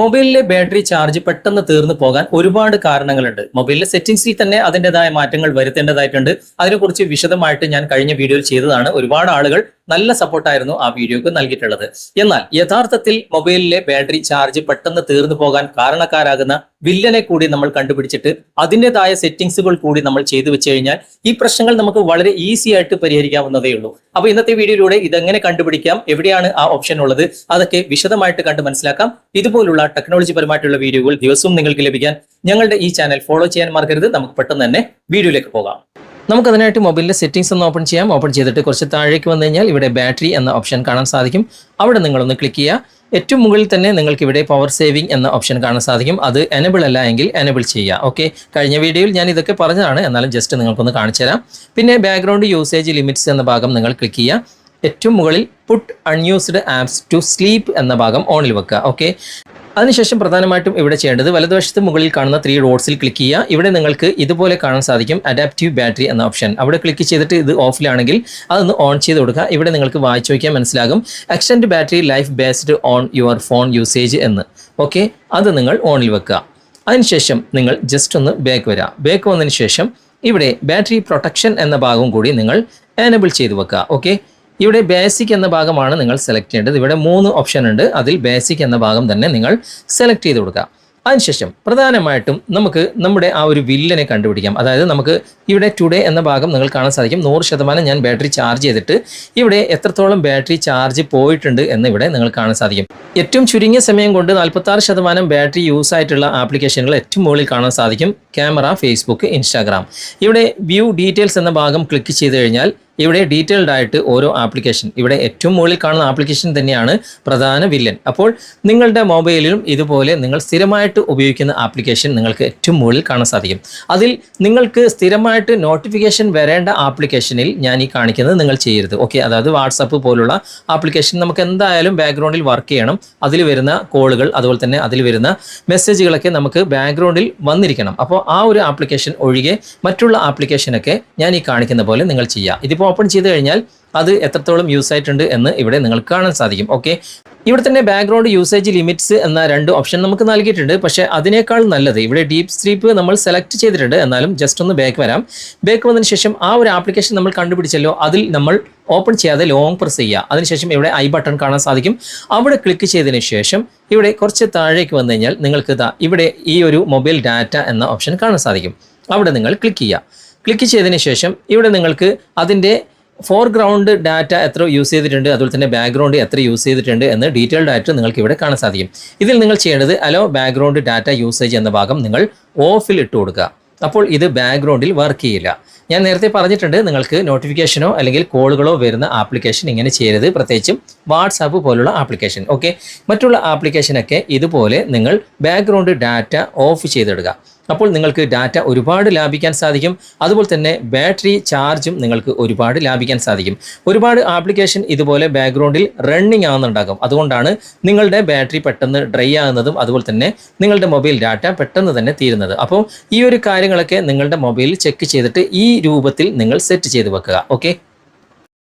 മൊബൈലിലെ battery charge പെട്ടെന്ന് തീർന്നു പോകാൻ ഒരുപാട് കാരണങ്ങളുണ്ട്. മൊബൈലിലെ സെറ്റിംഗ്സിൽ തന്നെ അതിന്റെതായ മാറ്റങ്ങൾ വരുത്തേണ്ടതായിട്ടുണ്ട്. അതിനെക്കുറിച്ച് വിശദമായിട്ട് ഞാൻ കഴിഞ്ഞ വീഡിയോയിൽ ചെയ്തതാണ്. ഒരുപാട് ആളുകൾ നല്ല സപ്പോർട്ടായിരുന്നു ആ വീഡിയോക്ക് നൽകിയിട്ടുള്ളത്. എന്നാൽ യഥാർത്ഥത്തിൽ മൊബൈലിലെ ബാറ്ററി ചാർജ് പെട്ടെന്ന് തീർന്നു പോകാൻ കാരണക്കാരാകുന്ന വില്ലനെ കൂടി നമ്മൾ കണ്ടുപിടിച്ചിട്ട് അതിന്റെതായ സെറ്റിംഗ്സുകൾ കൂടി നമ്മൾ ചെയ്തു വെച്ച് കഴിഞ്ഞാൽ ഈ പ്രശ്നങ്ങൾ നമുക്ക് വളരെ ഈസി ആയിട്ട് പരിഹരിക്കാവുന്നതേ ഉള്ളൂ. അപ്പോൾ ഇന്നത്തെ വീഡിയോയിലൂടെ ഇതെങ്ങനെ കണ്ടുപിടിക്കാം എവിടെയാണ് ആ ഓപ്ഷൻ ഉള്ളത് അതൊക്കെ വിശദമായിട്ട് കണ്ട് മനസ്സിലാക്കാം. ഇതുപോലുള്ള ടെക്നോളജി പരമായിട്ടുള്ള വീഡിയോകൾ ദിവസവും നിങ്ങൾക്ക് ലഭിക്കാൻ ഞങ്ങളുടെ ഈ ചാനൽ ഫോളോ ചെയ്യാൻ മറക്കരുത്. നമുക്ക് പെട്ടെന്ന് തന്നെ വീഡിയോയിലേക്ക് പോകാം. നമുക്ക് മൊബൈലിന്റെ സെറ്റിംഗ്സ് ഒന്ന് ഓപ്പൺ ചെയ്യാം. ഓപ്പൺ ചെയ്തിട്ട് കുറച്ച് താഴേക്ക് വന്നു കഴിഞ്ഞാൽ ഇവിടെ ബാറ്ററി എന്ന ഓപ്ഷൻ കാണാൻ സാധിക്കും. അവിടെ നിങ്ങളൊന്ന് ക്ലിക്ക് ചെയ്യുക. ഏറ്റവും മുകളിൽ തന്നെ നിങ്ങൾക്ക് ഇവിടെ പവർ സേവിംഗ് എന്ന ഓപ്ഷൻ കാണാൻ സാധിക്കും. അത് എനബിൾ അല്ല എങ്കിൽ എനബിൾ ചെയ്യുക. ഓക്കെ കഴിഞ്ഞ വീഡിയോയിൽ ഞാൻ ഇതൊക്കെ പറഞ്ഞതാണ്. എന്നാലും ജസ്റ്റ് നിങ്ങൾക്കൊന്ന് കാണിച്ചു തരാം. പിന്നെ ബാക്ക്ഗ്രൗണ്ട് യൂസേജ് ലിമിറ്റ്സ് എന്ന ഭാഗം നിങ്ങൾ ക്ലിക്ക് ചെയ്യുക. ഏറ്റവും മുകളിൽ put unused apps to sleep എന്ന ഭാഗം ഓണിൽ വെക്കുക. ഓക്കെ അതിനുശേഷം പ്രധാനമായിട്ടും ഇവിടെ ചെയ്യേണ്ടത് വലതുവശത്ത് മുകളിൽ കാണുന്ന ത്രീ ഡോട്ട്സിൽ ക്ലിക്ക് ചെയ്യുക. ഇവിടെ നിങ്ങൾക്ക് ഇതുപോലെ കാണാൻ സാധിക്കും അഡാപ്റ്റീവ് ബാറ്ററി എന്ന ഓപ്ഷൻ അവിടെ ക്ലിക്ക് ചെയ്തിട്ട് ഇത് ഓഫിലാണെങ്കിൽ അതൊന്ന് ഓൺ ചെയ്ത് കൊടുക്കുക. ഇവിടെ നിങ്ങൾക്ക് വായിച്ചു നോക്കിയാൽ മനസ്സിലാകും. Extend battery life based on your phone usage എന്ന്. ഓക്കെ അത് നിങ്ങൾ ഓണിൽ വെക്കുക. അതിനുശേഷം നിങ്ങൾ ജസ്റ്റ് ഒന്ന് ബാക്ക് വരിക. ബാക്ക് വന്നതിന് ശേഷം ഇവിടെ ബാറ്ററി പ്രൊട്ടക്ഷൻ എന്ന ഭാഗം കൂടി നിങ്ങൾ എനബിൾ ചെയ്ത് വെക്കുക. ഓക്കെ ഇവിടെ ബേസിക് എന്ന ഭാഗമാണ് നിങ്ങൾ സെലക്ട് ചെയ്യേണ്ടത്. ഇവിടെ മൂന്ന് ഓപ്ഷൻ ഉണ്ട്. അതിൽ ബേസിക് എന്ന ഭാഗം തന്നെ നിങ്ങൾ സെലക്ട് ചെയ്ത് കൊടുക്കുക. അതിനുശേഷം പ്രധാനമായിട്ടും നമുക്ക് നമ്മുടെ ആ ഒരു വില്ലനെ കണ്ടുപിടിക്കാം. അതായത് നമുക്ക് ഇവിടെ ടുഡേ എന്ന ഭാഗം നിങ്ങൾ കാണാൻ സാധിക്കും. നൂറ് ശതമാനം ഞാൻ ബാറ്ററി ചാർജ് ചെയ്തിട്ട് ഇവിടെ എത്രത്തോളം ബാറ്ററി ചാർജ് പോയിട്ടുണ്ട് എന്ന് ഇവിടെ നിങ്ങൾ കാണാൻ സാധിക്കും. ഏറ്റവും ചുരുങ്ങിയ സമയം കൊണ്ട് നാൽപ്പത്താറ് ശതമാനം ബാറ്ററി യൂസ് ആയിട്ടുള്ള ആപ്ലിക്കേഷനുകൾ ഏറ്റവും മുകളിൽ കാണാൻ സാധിക്കും. ക്യാമറ ഫേസ്ബുക്ക് ഇൻസ്റ്റാഗ്രാം ഇവിടെ വ്യൂ ഡീറ്റെയിൽസ് എന്ന ഭാഗം ക്ലിക്ക് ചെയ്ത് കഴിഞ്ഞാൽ ഇവിടെ ഡീറ്റെയിൽഡ് ആയിട്ട് ഓരോ ആപ്ലിക്കേഷൻ ഇവിടെ ഏറ്റവും മുകളിൽ കാണുന്ന ആപ്ലിക്കേഷൻ തന്നെയാണ് പ്രധാന വില്ലൻ അപ്പോൾ നിങ്ങളുടെ മൊബൈലിലും ഇതുപോലെ നിങ്ങൾ സ്ഥിരമായിട്ട് ഉപയോഗിക്കുന്ന ആപ്ലിക്കേഷൻ നിങ്ങൾക്ക് ഏറ്റവും മുകളിൽ കാണാൻ സാധിക്കും. അതിൽ നിങ്ങൾക്ക് സ്ഥിരമായിട്ട് നോട്ടിഫിക്കേഷൻ വരേണ്ട ആപ്ലിക്കേഷനിൽ ഞാൻ ഈ കാണിക്കുന്നത് നിങ്ങൾ ചെയ്യരുത്. ഓക്കെ അതായത് വാട്സപ്പ് പോലുള്ള ആപ്ലിക്കേഷൻ നമുക്ക് എന്തായാലും ബാക്ക്ഗ്രൗണ്ടിൽ വർക്ക് ചെയ്യണം. അതിൽ വരുന്ന കോളുകൾ അതുപോലെ തന്നെ അതിൽ വരുന്ന മെസ്സേജുകളൊക്കെ നമുക്ക് ബാക്ക്ഗ്രൗണ്ടിൽ വന്നിരിക്കണം. അപ്പോൾ ആ ഒരു ആപ്ലിക്കേഷൻ ഒഴികെ മറ്റുള്ള ആപ്ലിക്കേഷനൊക്കെ ഞാൻ ഈ കാണിക്കുന്ന പോലെ നിങ്ങൾ ചെയ്യുക ഇതിപ്പോൾ ഓപ്പൺ ചെയ്ത് കഴിഞ്ഞാൽ അത് എത്രത്തോളം യൂസ് ആയിട്ടുണ്ട് എന്ന് ഇവിടെ നിങ്ങൾക്ക് കാണാൻ സാധിക്കും. ഓക്കെ ഇവിടെ തന്നെ ബാക്ക്ഗ്രൗണ്ട് യൂസേജ് ലിമിറ്റ്സ് എന്ന രണ്ട് ഓപ്ഷൻ നമുക്ക് നൽകിയിട്ടുണ്ട്. പക്ഷേ അതിനേക്കാൾ നല്ലത് ഇവിടെ ഡീപ് സ്ലീപ്പ് നമ്മൾ സെലക്ട് ചെയ്തിട്ടുണ്ട്. എന്നാലും ജസ്റ്റ് ഒന്ന് ബാക്ക് വരാം. ബാക്ക് വന്നതിന് ശേഷം ആ ഒരു ആപ്ലിക്കേഷൻ നമ്മൾ കണ്ടുപിടിച്ചല്ലോ. അതിൽ നമ്മൾ ഓപ്പൺ ചെയ്യാതെ ലോങ് പ്രസ് ചെയ്യുക. അതിനുശേഷം ഇവിടെ ഐ ബട്ടൺ കാണാൻ സാധിക്കും. അവിടെ ക്ലിക്ക് ചെയ്തതിന് ശേഷം ഇവിടെ കുറച്ച് താഴേക്ക് വന്നു കഴിഞ്ഞാൽ നിങ്ങൾക്ക് ഇവിടെ ഈ ഒരു മൊബൈൽ ഡാറ്റ എന്ന ഓപ്ഷൻ കാണാൻ സാധിക്കും. അവിടെ നിങ്ങൾ ക്ലിക്ക് ചെയ്യുക. ക്ലിക്ക് ചെയ്തതിന് ശേഷം ഇവിടെ നിങ്ങൾക്ക് അതിന്റെ ഫോർഗ്രൗണ്ട് ഡാറ്റ എത്ര യൂസ് ചെയ്തിട്ടുണ്ട് അതുപോലെ തന്നെ ബാക്ക്ഗ്രൗണ്ട് എത്ര യൂസ് ചെയ്തിട്ടുണ്ട് എന്ന് ഡീറ്റെയിൽഡ് ആയിട്ട് നിങ്ങൾക്ക് ഇവിടെ കാണാൻ സാധിക്കും. ഇതിൽ നിങ്ങൾ ചെയ്യേണ്ടത് അലോ ബാക്ക്ഗ്രൗണ്ട് ഡാറ്റ യൂസേജ് എന്ന ഭാഗം നിങ്ങൾ ഓഫിൽ ഇട്ട് കൊടുക്കുക. അപ്പോൾ ഇത് ബാക്ക്ഗ്രൗണ്ടിൽ വർക്ക് ചെയ്യില്ല. ഞാൻ നേരത്തെ പറഞ്ഞിട്ടുണ്ട് നിങ്ങൾക്ക് നോട്ടിഫിക്കേഷനോ അല്ലെങ്കിൽ കോളുകളോ വരുന്ന ആപ്ലിക്കേഷൻ ഇങ്ങനെ ചെയ്യരുത്. പ്രത്യേകിച്ചും വാട്സാപ്പ് പോലുള്ള ആപ്ലിക്കേഷൻ ഓക്കെ മറ്റുള്ള ആപ്ലിക്കേഷനൊക്കെ ഇതുപോലെ നിങ്ങൾ ബാക്ക്ഗ്രൗണ്ട് ഡാറ്റ ഓഫ് ചെയ്തിടുക അപ്പോൾ നിങ്ങൾക്ക് ഡാറ്റ ഒരുപാട് ലാഭിക്കാൻ സാധിക്കും. അതുപോലെ തന്നെ ബാറ്ററി ചാർജും നിങ്ങൾക്ക് ഒരുപാട് ലാഭിക്കാൻ സാധിക്കും. ഒരുപാട് ആപ്ലിക്കേഷൻ ഇതുപോലെ ബാക്ക്ഗ്രൗണ്ടിൽ റണ്ണിങ് ആവുന്നുണ്ടാകും. അതുകൊണ്ടാണ് നിങ്ങളുടെ ബാറ്ററി പെട്ടെന്ന് ഡ്രൈ ആകുന്നതും അതുപോലെ തന്നെ നിങ്ങളുടെ മൊബൈൽ ഡാറ്റ പെട്ടെന്ന് തന്നെ തീരുന്നത്. അപ്പോൾ ഈ ഒരു കാര്യങ്ങളൊക്കെ നിങ്ങളുടെ മൊബൈലിൽ ചെക്ക് ചെയ്തിട്ട് ഈ രൂപത്തിൽ നിങ്ങൾ സെറ്റ് ചെയ്ത് വെക്കുക. ഓക്കെ?